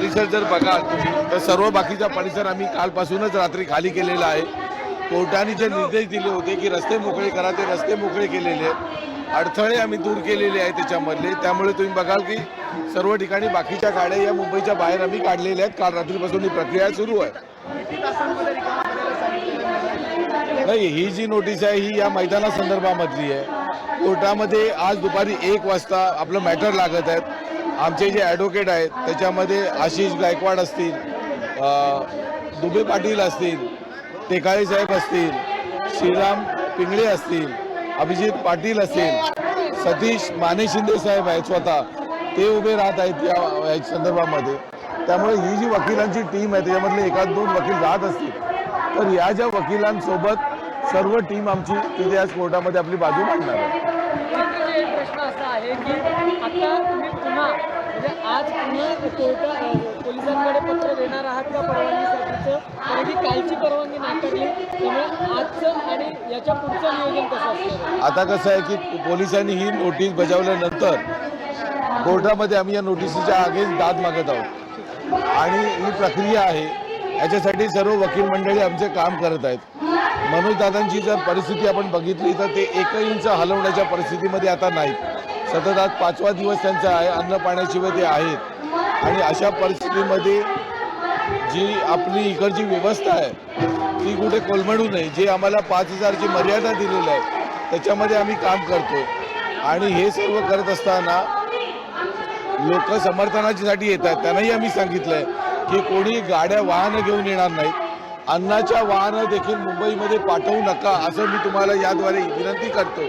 परिसर जर बघाल तुम्ही तर सर्व बाकीचा परिसर आम्ही कालपासूनच रात्री खाली केलेला आहे. कोर्टाने जे निर्देश दिले होते की रस्ते मोकळे करा ते रस्ते मोकळे केलेले आहेत. अडथळे आम्ही दूर केलेले आहेत त्याच्यामधले. त्यामुळे तुम्ही बघाल की सर्व ठिकाणी बाकीच्या गाड्या या मुंबईच्या बाहेर आम्ही काढलेल्या आहेत. काल रात्रीपासून ही प्रक्रिया सुरू आहे. नाही ही जी नोटीस आहे ही या मैदाना संदर्भामधली आहे. कोर्टामध्ये आज दुपारी एक वाजता आपलं मॅटर लागत आहेत. आमचे जे ॲडव्होकेट आहेत त्याच्यामध्ये आशिष गायकवाड असतील दुबे पाटील असतील टेकाळे साहेब असतील श्रीराम पिंगळे असतील अभिजित पाटील असतील सतीश माने शिंदे साहेब आहेत स्वतः ते उभे राहत आहेत या संदर्भामध्ये. त्यामुळे ही जी वकिलांची टीम आहे त्याच्यामधले एखाद दोन वकील राहत असतील तर या ज्या वकिलांसोबत सर्व टीम आमची तिथे आज कोर्टामध्ये आपली बाजू मांडणार आहे चिंतेचा तुम्ही पुन्हा आज पुन्हा पोलिसांकडे पत्र देणार आहात का परवानगीसाठीचं. कारण की कालची परवानगी नाकारली. त्यामुळे आजचं आणि याच्या पुढचं नियोजन कसं आता कसं आहे की पोलिसांनी ही नोटीस बजावल्यानंतर कोर्टामध्ये आम्ही या नोटिसीच्या आगेच दाद मागत आहोत. आणि ही प्रक्रिया आहे याच्यासाठी सर्व वकील मंडळी आमचे काम करत आहेत. मनोज दादांची जर परिस्थिती आपण बघितली तर ते एक इंच हलवण्याच्या परिस्थितीमध्ये आता नाहीत. सतत आज पाचवा दिवस त्यांचा आहे अन्न पाण्याशिवाय ते आहेत. आणि अशा परिस्थितीमध्ये जी आपली इकडची व्यवस्था आहे ती कुठे कोलमडू नये. जे आम्हाला पाच हजारची मर्यादा दिलेली आहे त्याच्यामध्ये आम्ही काम करतो. आणि हे सर्व करत असताना लोक समर्थनासाठी येतात. त्यांनाही आम्ही सांगितलं आहे की कोणी गाड्या वाहनं घेऊन येणार नाहीत. अन्नाच्या वाहनं देखील मुंबईमध्ये पाठवू नका असं मी तुम्हाला याद्वारे विनंती करतो.